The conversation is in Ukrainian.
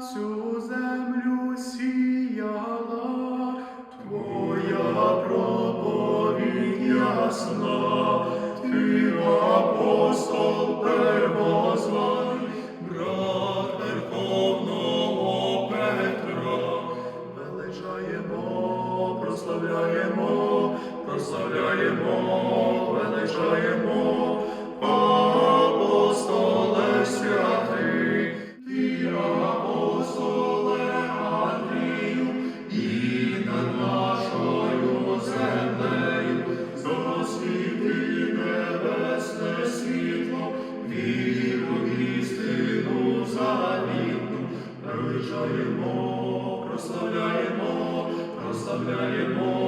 цю землю сіяла, Твоя проповідь ясна, ти апостол первозваний, брат Верховного Петра, величаємо, прославляємо. прославляємо, прославляємо.